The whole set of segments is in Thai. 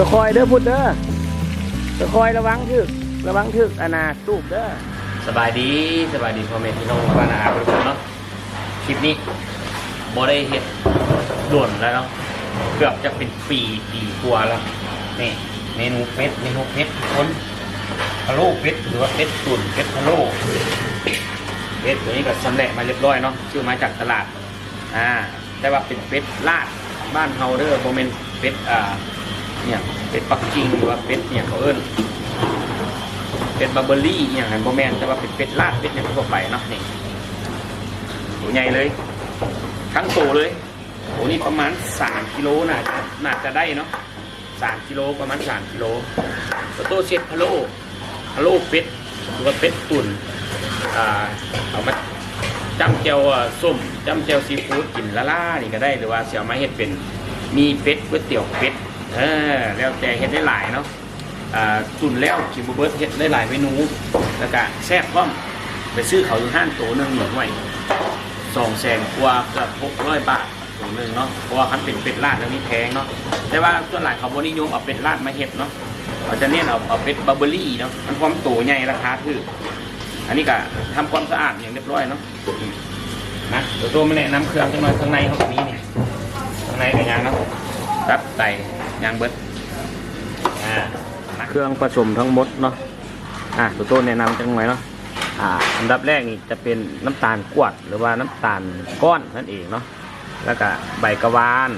ตะคอยเด้อพุดเด้อตะคอยระวังถึกระวังถึกอนาตูบเด้อสบายดีสบายดีพ่อแม่พี่น้องบ้านอาทุกคนเนาะคลิปนี้บ่ได้เฮ็ดด่วนแล้วเนาะเกือบจะเป็นปีปีกว่าแล้วนี่เมนูเป็ดเมนูเป็ดทุกคนพะโล้เป็ดหรือว่าเป็ดตุ๋นเป็ดพะโล้เป็ดตัวนี้ก็สำเร็จมาเรียบร้อยเนาะชื่อมาจากตลาดอ่าแต่ว่าเป็นเป็ดลาดบ้านเฮาเด้อโมเมนเป็ดอ่า เนี่ยเป็ดปักกิ่งหรือว่าเป็ดเนี่ยเขาเอิ้นเป็ดบาเบอรี่อย่างนั้นโมเมนแต่ว่าเป็นเป็ดลาดเป็ดเนี่ยทั่วไปเนาะนี่ตัวใหญ่เลย ทั้งตัวเลยโอ้นี่ประมาณ3กิโลน่าจะน่าจะได้เนาะ3กิโลประมาณ3กิโลแล้วตัวเช็ดพะโล้พะโล้เป็ดหรือว่าเป็ดตุ๋นอ่าเอามาจ้ำเจียวส้มจ้ำเจียวซีฟู้ดกินละล่านี่ก็ได้หรือว่าเสี่ยวไมาเฮ็ดเป็นมีเป็ดก๋วยเตี๋ยวเป็ด เออแล้วแต่เฮ็ดได้หลายเนาะอ่าตุนแล้วกินบุเบิร์ตเฮ็ดได้หลายเมนูแล้วก็แซ่บพร้อมไปซื้อเขาอยู่ห้านตัวหนึงหนึ่งไว้สองแสนกว่าเกือบหกร้อยบาทตัวหนึ่งเนาะเพราะว่าคันเป็นเป็ดลาดแล้วนี่แพงเนาะแต่ว่าส่วนหลายเขาบนิยมเอาเป็ดลาดมาเฮ็ดเนาะเขาจะเน้นเอาเอาเป็ดบาร์เบอรี่เนาะมันความโตใหญ่ราคาถูกอันนี้ก็ทำความสะอาดอย่างเรียบร้อยเนาะนะเดี๋ยวตัวมาแนะนำเครื่องจังหน่อยข้างในเขาแบบนี้เนี่ยข้างในเป็นยางเนาะ รับไต่ยางเบิดอ่านะเครื่องผสมทั้งหมดเนาะอะตัวตัวแนะนำจังหน่อยเนาะอ่าอันดับแรกนี่จะเป็นน้ำตาลกวดหรือว่าน้ำตาลก้อนนั่นเองเนาะแล้วก็ใบกระวาน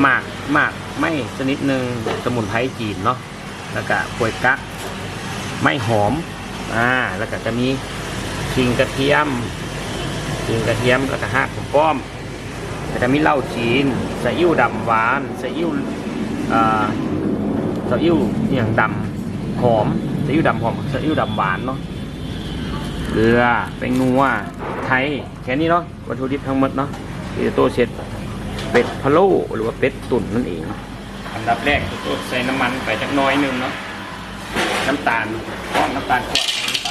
หมากหมากไม่ชนิดหนึ่งสมุนไพรจีนเนาะแล้วก็กล้วยกั๊กไม่หอมอ่าแล้วก็จะมีขิงกระเทียมขิงกระเทียมแล้วก็หักของป้อม แล้วก็มีเหล้าจีนซีอิ๊วดำหวานซีอิ๊วอ่าซีอิ๊วอย่างดำหอมซีอิ๊วดำหอมซีอิ๊วดำหวานเนาะเกลือแป้งนัวไทยแค่นี้เนาะวัตถุดิบทั้งหมดเนาะที่จะโตเสร็จเป็ดพะโล้หรือว่าเป็ดตุ๋นนั่นเอง อันดับแรกตัวใส่น้ำมันไปจักน้อยนึงเนาะน้ำตาลก้อนน้ำตาลก้อนลงไป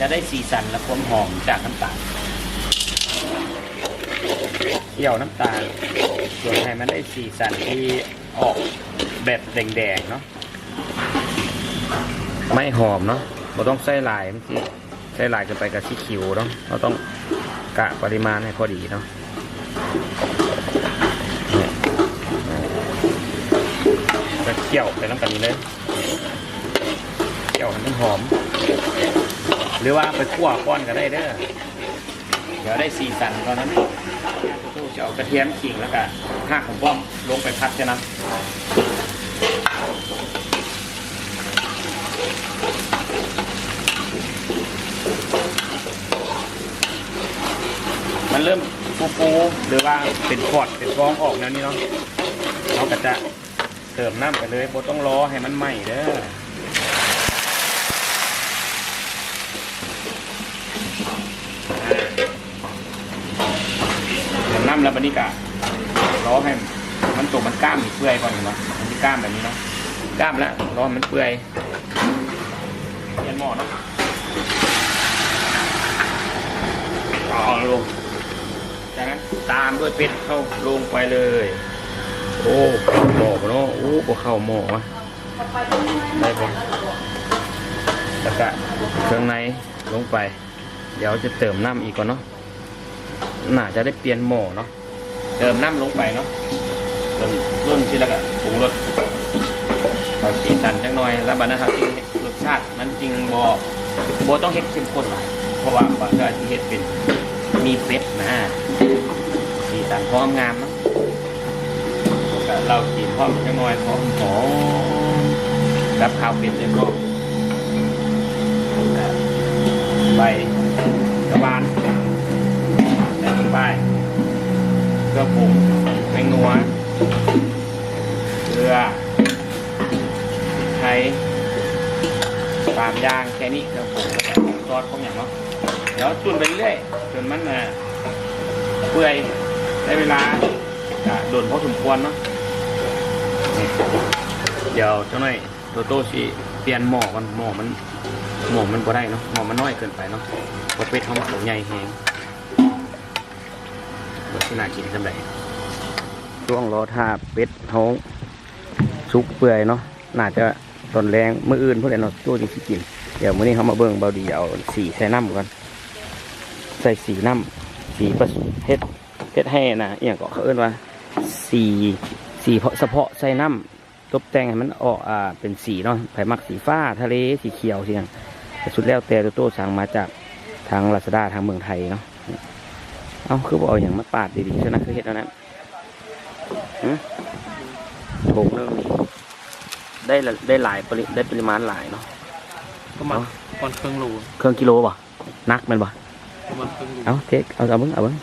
จะได้สีสันและความหอมจากน้ำตาลเคี่ยวน้ำตาลส่วนให้มันได้สีสันที่ออกแบบแดงๆเนาะไม่หอมเนาะเราต้องใส่ลายมื่อกี้ใส่ลายเกินไปกับสีขิวเนาะเราต้องกะปริมาณให้พอดีเนาะเนี่ยจะเคี่ยวไปน้ำกันนี้เลยเคี่ยวให้มันหอม หรือว่าไปคั่วก้อนก็ได้เด้อเดี๋ยวได้สีสันตอนนั้นตู้จะเอากระเทียมขิงแล้วก็ห้ากของป้อมลงไปพัดจะนั้นมันเริ่มฟูๆหรือว่าเป็นพอดเป็นฟองออกแนวนี้เนาะเราก็จะเติมน้ำไปเลยโบต้องรอให้มันไหม้เด้อเติมน้ำ แล้วบันนี้กะรอให้มันตัวมันกล้ามเปื่อยก่อนเห็นาะมันจะกล้ามแบบนี้เนาะกล้ามแล้วรอมันเปื่อยเย็นหม้อเนาะเอลงจากนั้นตามด้วยเป็ดเข้าลงไปเลย โอ้เข้าหม้อปะเนาะโอ้บ่เข้าหม้อวะได้ปะแล้วก็เครื่องในลงไป เดี๋ยวจะเติมน้ำอีกก่อนเนาะน่าจะได้เปลี่ยนหม้อเนาะ เติมน้ำลงไปเนาะรุ่นรุ่นที่แล้วก็ปรุงรสเอาสีสันจังหน่อยแล้วบัดนะครับจริงรสชาติมันจริงบ่บ่ต้องเฮ็ดเข้มข้นหลายเพราะว่าบางทีอาจจะเฮ็ดเป็นมีเป็ดนะสีสันพร้อมงามเนาะก็เรากินพร้อมจังหน่อยพร้อมหอมรับข้าวเป็ดเลยก็ใบ เครื่องปรุงแป้งนัวเกลือพริกไทยตามย่างแค่นี้เครื่องปรุงแล้วก็ซอสพวกอย่างเนาะเดี๋ยวจุนไปเรื่อยจนมันอ่เปื่อยได้เวลาอะโดนพอสมควรเนาะเดี๋ยวเจ้าหน่อยโตโต้สิเปลี่ยนหม้อกันหม้อมันหมอมันบ่ได้เนาะหมอมันน้อยเกินไปเนาะพราะเป็ดเขามันตัวใหญ่แฮง ที่น่ากินสำหรับช่วงรอท่าเป็ดท้องสุกเปื่อยเนาะน่าจะตอนแรงมื้ออื่นพวกนี้เนาตู้จริงสิกิน เดี๋ยวมื้อนี้เขามาเบิ่งเบาดีเอาสีใส่น้ำก่อนใส่สีน้ำสีผสมเฮ็ดเฮ็ดให้นะอย่างก็เขาเอิ้นว่า สีสีเพาะเฉพาะใส่น้ำตบแต่งให้มันออกอ่าเป็นสีเนาะไผ่มักสีฟ้าทะเลสีเขียวสีอย่างสุดแล้วแต่ตัวโตสั่งมาจากทางลาซาด้าทางเมืองไทยเนาะ เอาคือบอกเอาอย่างมาปาดดีๆซะนะคือเห็ดแล้วนั้นหึโถงเรื่องนี้ได้ละได้หลายปริได้ปริมาณหลายเนาะประมาณประมาณครึ่งโลเครื่องกิโลป่ะนักแมันป่ะประมาณครึ่งโลเอาเทคเอาเอาเบิ้งเอาเบิ้ง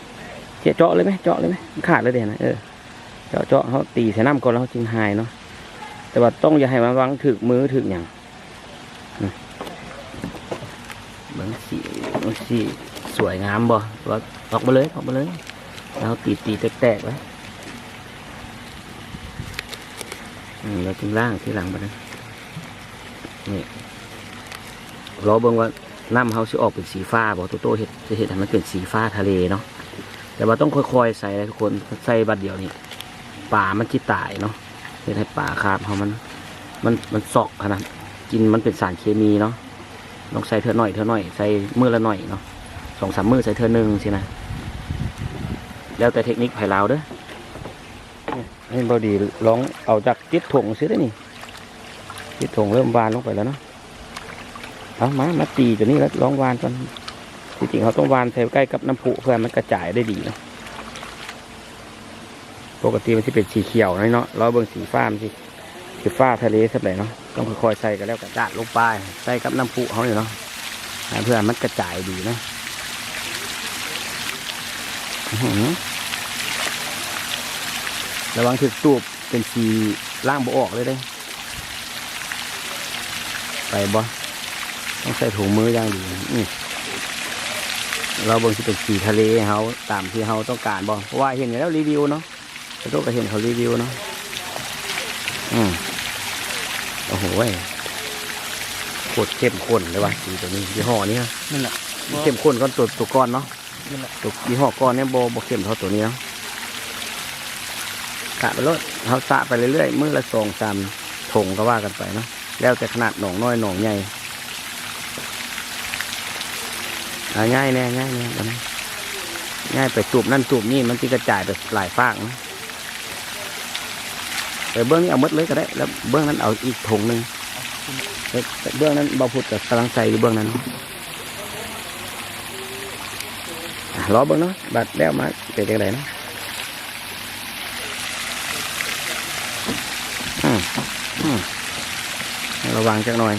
เจาะเจาะเลยไหมเจาะเลยไหมมันขาดเลยเดี๋ยวนะเออเจาะเจาะเขาตีใส่น้ำก่อนแล้วเขาจึงหายเนาะแต่ว่าต้องอย่าให้มันวางถึกมือถึกอย่างอืมเบิ้งสีเบิ้งสี สวยงามบ่ว่าออกมาเลยออกมาเลยแล้วตีตีแตกๆไว้อืมแล้วจึงล่างที่หลังไปนะนี่รอเบิ้งว่าน้ำเขาสิออกเป็นสีฟ้าบอกโตโตเห็ดจะเห็ดให้มันเป็นสีฟ้าทะเลเนาะแต่ว่าต้องค่อยๆใส่ทุกคนใส่บัดเดียวนี่ป่ามันจิตายเนาะเห็ดให้ป่าคาบเขามันมันมันซอกขนาดกินมันเป็นสารเคมีเนาะต้องใส่เท่าหน่อยเท่าหน่อยใส่มือละหน่อยเนาะ สองสามมือใส่เท่าหนึ่งสินะ แล้วแต่เทคนิคไผ่ลาวเด้อให้บอดีลองเอาจากติดถงซิได้นี่ติดถงเริ่มบานลงไปแล้วเนาะเอามามาตีตัวนี้แล้วลองวานก่อนจริงๆเขาต้องวานใส่ใกล้กับน้ำพุเพื่อมันกระจายได้ดีเนาะปกติมันจะเป็นสีเขียวนะเนาะเราเบิ่งสีฟ้ามันสิสีฟ้าทะเลสักหนเนาะต้องค่อยๆใส่กันแล้วกระจาดลงไปใส่กับน้ำพุเขาเนี่ยเนาะเพื่อมันกระจายดีนะ ระวังถึกตูบเป็นสีล่างบ่ออกเลยเด้ ไปบ่ต้องใส่ถุงมืออย่างดีนี่เราเบิ่งที่เป็นสีทะเลให้เขาตามที่เขาต้องการบ่เพราะว่าเห็นอยู่แล้วรีวิวเนาะกระโดดก็เห็นเขารีวิวเนาะอืมโอ้โหเว้ยโคตรเข้มข้นเลยว่ะสีตัวนี้ยี่ห้อนี้นะนั่นแหละเข้มข้นก้อนตัวตัวก้อนเนาะนั่นแหละ ตัวยี่ห้อก้อนเนี่ยโบโบเข้มเท่าตัวนี้เนาะไปรถเขาสะไปเรื่อยๆมือละสองสามถงก็ว่ากันไปเนาะแล้วแต่ขนาดหนองน้อยหนองใหญ่ง่ายแน่ง่ายแน่บัดนี้ง่ายไปจูบนั่นจูบนี่มันจะกระจายไปหลายฟากนะแต่เบื้องนี้เอามดเลยก็ได้ แล้วเบื้องนั้นเอาอีกถุงหนึ่งเบื้องนั้นเบาพุดกับกำลังใจอยู่เบื้องนั้นอะ รอเบื้องเนาะบัดแล้วมาเป็นยังไงนะอืมอืมระวังจักหน่อย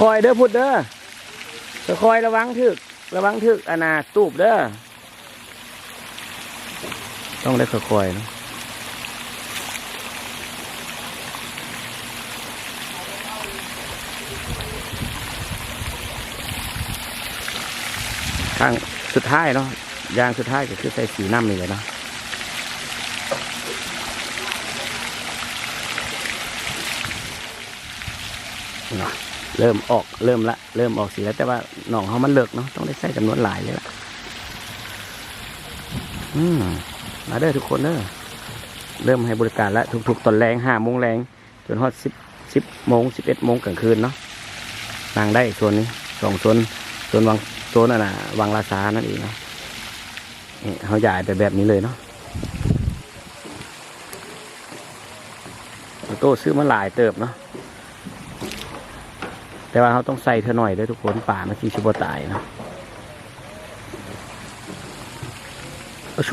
คอยเด้อพุดเด้อคอยระวังถึก ระวังถึกอนาตูบเด้อต้องได้ค่อยๆนะางสุดท้ายเนาะยางสุดท้ายก็คือใส่สีน้ำนี่เลยเนาะเริ่มออกเริ่มละเริ่มออกสีแล้ว แต่ว่าหนองเขามันเลิกเนาะต้องได้ใส่จำนวนหลายเลยล่ะอืมมาเด้อทุกคนเด้อเริ่มให้บริการแล้วทุกๆตอนแรงห้าโมงแรงจนฮอดสิบสิบโมงสิบเอ็ดโมงกลางคืนเนาะนั่งได้ส่วนนี้สองส่วนส่วนวัง โซนน่ะนะวังลาซานั่นเองเนาะนี่เขาใหญ่ไปแบบนี้เลยเนาะโต้ซื้อมาหลายเติบเนาะแต่ว่าเขาต้องใส่เธอหน่อยด้วยทุกคนป่ามันสีชิบตายเนาะโอ้โช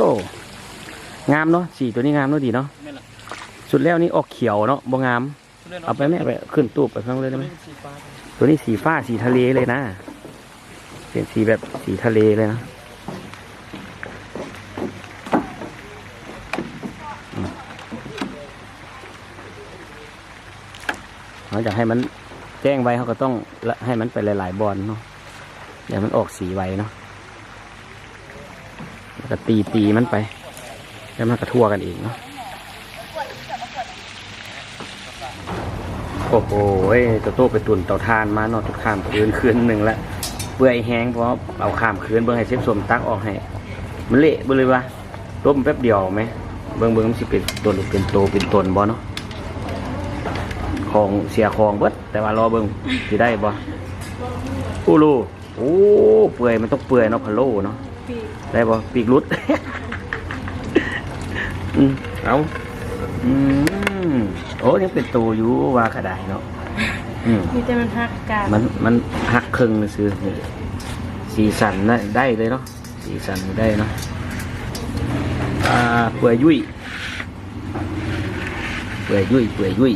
งามเนาะสีตัวนี้งามเนาะดีเนาะนั่นแหละสุดแล้วนี่ออกเขียวเนาะบ่งาม เอาไปแม่ไปขึ้นตู้ไปข้างเลยได้ไหมสีฟ้าตัวนี้สีฟ้าสีทะเลเลยนะ เป็นสีแบบสีทะเลเลยนะเขาอยากให้มันแจ้งไว้เขาก็ต้องให้มันไปหลาย ๆ บอลเนาะเดี๋ยวมันออกสีไวเนาะแล้วก็ตีตีมันไป แล้วมันก็ทั่วกันเองเนาะโอ้โหตัวโตไปตุนเตาทานมาเนอนทุกข้ามคืนคืนหนึ่งละเปื่อยแห้งเพราะเอาข้ามคืนเบิ่งให้เชฟสมตักออกให้มันเละเบ่เลยวะต้มแป๊บเดียวไหมเบิ่งเบิ่งมันสิเป็นตัวหรือเป็นโตเป็นตนบ่เนาะของเสียของเบิดแต่ว่ารอเบิ่งสิได้บ่อู้ลูโอ้เปื่อยมันต้องเปื่อยเนาะพะโล้เนาะได้บ่ปีกรุดเอาอืมโอ้ยังเป็นตัวอยู่ว่าก็ได้เนาะ อืมมีแต่มันหักกาดมันมันหักครึ่งเลยซื้อนี่สีสันได้ได้เลยเนาะสีสันได้เนาะอ่าเปื่อยยุ่ยเปื่อยยุ่ยเปื่อยยุ่ย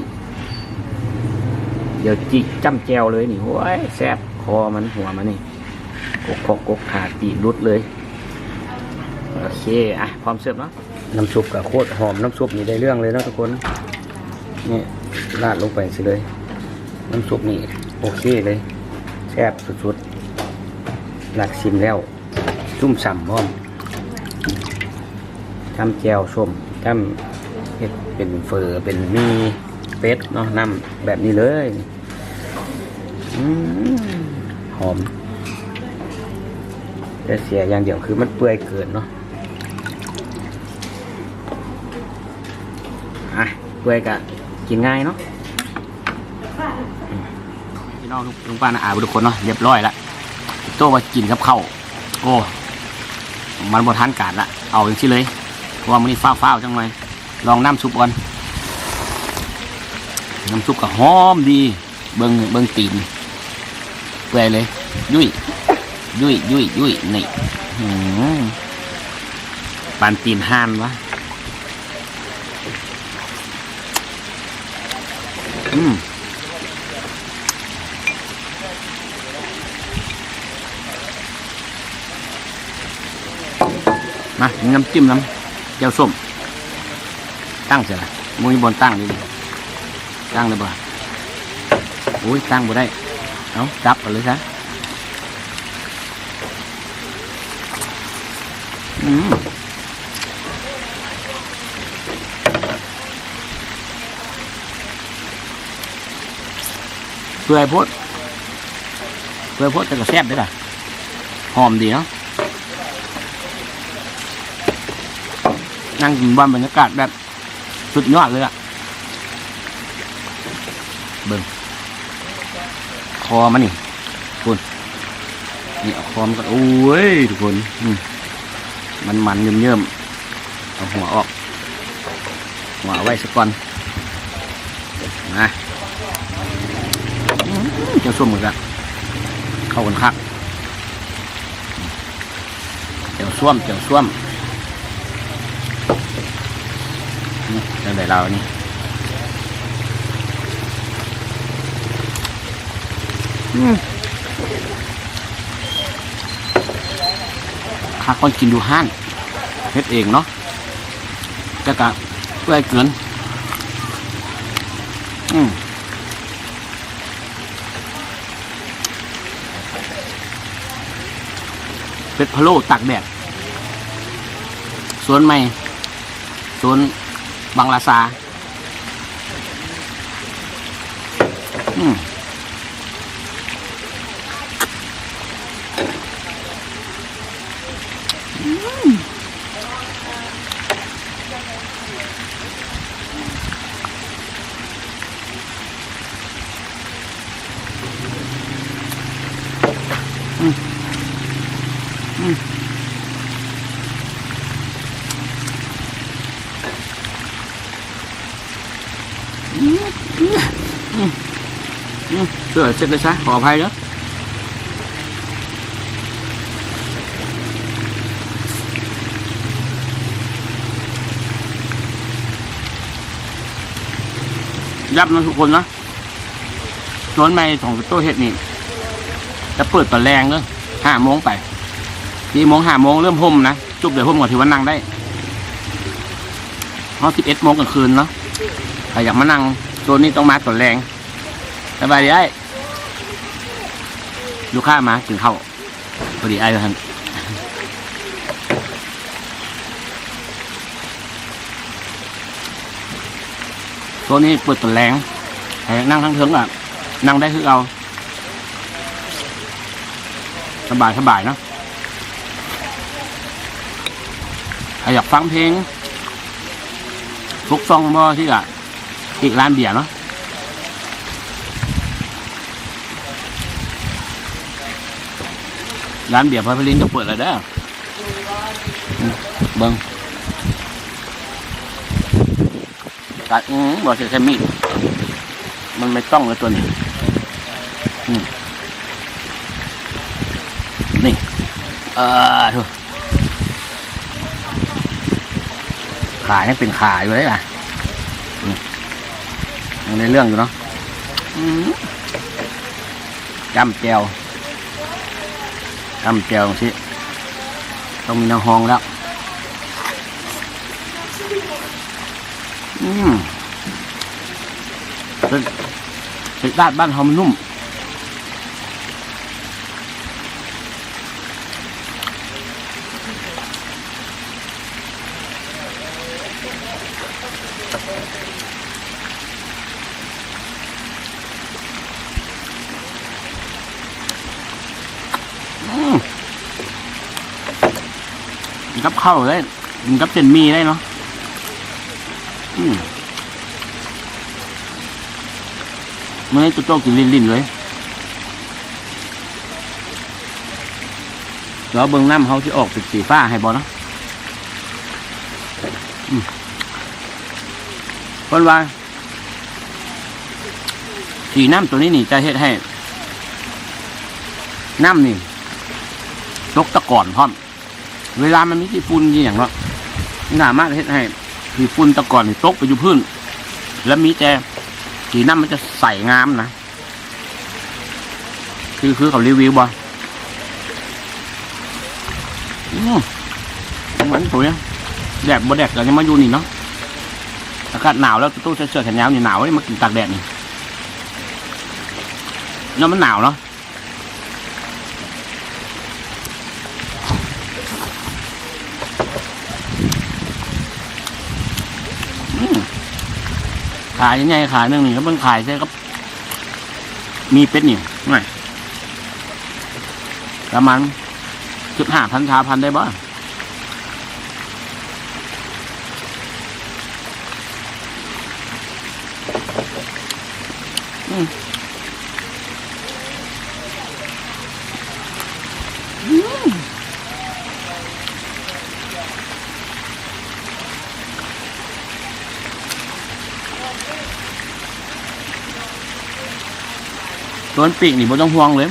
เดี๋ยวจิกจ้ำแจวเลยนี่โอ้ยแซบคอมันหัวมันนี่กกกกกกขาดปีกรุดเลยโอเคอะพร้อมเสิร์ฟเนาะน้ำซุปกับโคตรหอมน้ำซุปนี่ได้เรื่องเลยเนาะทุกคนนี่ราดลงไปสิเลย น้ำซุปนี่โอเคเลยแซ่บสุดๆหลักชิมแล้วจุ่มฉ่ำพร้อมจำแจวส้มจำเฮ็ดเป็นเฟอเป็นมีเป็ดเนาะน้ำแบบนี้เลยอหอมแต่เสียอย่างเดียวคือมันเปื่อยเกินเนาะอะเปื่อยกะกินง่ายเนาะ ลุงป้านาอาทุกคนเนาะเรียบร้อยละโต้มากินกับข้าวโอ้ มันบททานการละเอาอย่างที่เลยเพราะว่ามันนี่ฟ้าฟ้าวๆจังเลยลองน้ำซุปก่อนน้ำซุปก็หอมดี เบิ้งเบิ้งตีนเปื่อยเลย ยุ่ยยุ่ยยุ่ยยุ่ยนี่หืมปานตีนห่านวะอืม มาน้ำจิ้มน้ำเจียวส้ม ตั้งเสร็จละมุ้ยบนตั้งนี่ดิตั้งเลยบ่อุ้ยตั้งบ่ได้ เอาจับไปเลยซะอืมเปื่อยโพดเปื่อยโพดแต่ก็แซ่บด้วยล่ะหอมดีเนาะ นั่งกินบ้านบรรยากาศแบบสุดยอดเลยอะเบิ่งคอมันนี่คุณนี่เอาคอมันก็โอ้ยทุกคนมันมันเยิ่มเยิ่มๆเอาหัวออกหัวไว้สักก่อนนะจ้าส้มเหมือนกันเข้ากันคักเจ้าส้วมเจ้าส้วม นี่เรื่องไหนเรานี่อืมข้าคนกินดูห้านเพชรเองเนาะจะกะเพื่อให้เกิน อืมเป็ดพะโล้ตักแดดสวนใหม่สวน บางลาซาอืม เสือเสร็จเลยซะขออภัยเนาะยับนะทุกคนนะสวนไม้ของโต้เห็ดนี่จะเปิดตอนแรงเนอะห้าโมงไปสี่โมงห้าโมงเริ่มห่มนะจุบเดี๋ยวห่มก่อนถือว่านั่งได้เพราะสิบเอ็ดโมงกลางคืนเนาะใครอยากมานั่งโซนนี้ต้องมาตอนแรงสบายดีไอ้ ลูกค้ามาถึงเข้าพอดีไอ้ท่านตัวนี้เปิดตัวแรงนั่งทั้งเทิงอะ นั่งได้คือเอาสบายสบายเนาะอยากฟังเพลงฟุกซองบ่ที่อะอีกร้านเบียร์เนาะ ร้านเบียร์พอยพลินจะเปิดแล้วเด้อเบิ้งกัดอืมบอกใช้มีดมันไม่ต้องเลยตัวนี้อืมนี่เออถูกขายังเป็นขาอยู่เลยอะยังในเรื่องอยู่เนาะอืมจำแจว ตำเจวสิต้องมีน้ำหองแล้ว อืมเป็นเป็นด้านบ้านหอมนุ่ม กินกับข้าได้กินกับเส้นมีได้เนาะอืมมื่อนี้ตัวโตกินลิ้นๆเลยแล้วเบิ้งน้ำเขาที่ออกเป็นสีฟ้าให้บอเนาะคนว่าสีน้ำตัวนี้นี่จะเฮ็ดให้ น้ำนี่ตกตะก่อนพร้อม เวลามันมีที่ฝุ่นที่อย่างเนาะหนามากเฮ็ดให้ที่ฝุ่นตะก่อนนี่ตกไปอยู่พื้น แล้วมีแต่สีน้ำมันจะใสงามนะคือคือเขารีวิวบ่อืมเหมือนตัวเนี้ยแดดบ่แดดก็ยังมาอยู่นี่เนาะอากาศหนาวแล้วตู้เสื้อแขนยาวนี่หนาวเลยมากินตากแดดนี่เนาะมันหนาวเนาะ ขายยังไงขายหนึ่งนี่ก็เพิ่งขายใช่ครับ มีเป็ดนี่ไม่ประมาณสิบห้าพันชาพันได้บ่อืม ส่วนปีกนี่ไม่ต้องห่วงเลย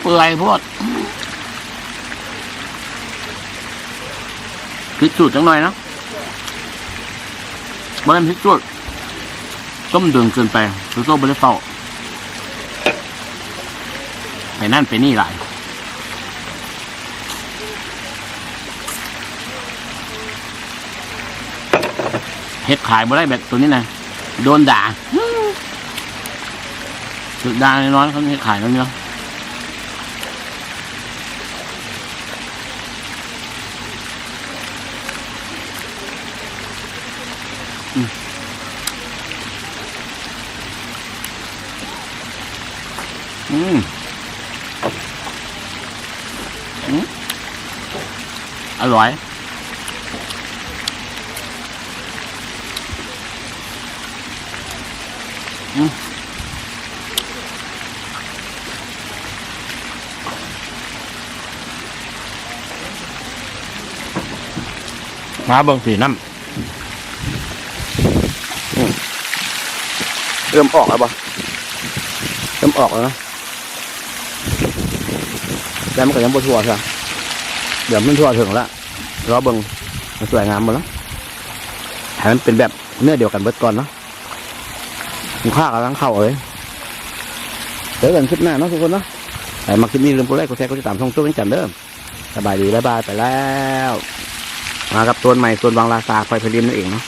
เปื่อยโพดพริกจุดจังหน่อยนะบ้านพริกจุดต้มเดืองเกินไปตัวโตบริเฝ้าไปนั่นไปนี่หลายเฮ็ดขายบ่ได้แบบตัวนี้นะ โดนด่า สุดด่าน้อยๆเขาไม่ขายแล้วเนาะอืมอืมอืมอร่อย มาเบิ่งสีน้ำเริ่มออกแล้วปะเริ่มออกแล้วนะแต่มันก็ยังบทั่วใช่เดี๋ยวมันทั่วถึงล้วรอเบิ่งมันสวยงามหมดแล้วให้มันเป็นแบบเนื้อเดียวกันเบิดก่อนเนาะคุณค่ากำลังเข้าเลยเจอกันคลิปหน้าเนาะทุกคนเนาะแต่มาคลิปนี้ลืมกดไลค์กดแชร์กดติดตามช่องตู้เป็นจันเด้อสบายดีบายบายไปแล้ว มากับตัวใหม่ตัววางราซาไฟพลิมนั่นเองเนาะ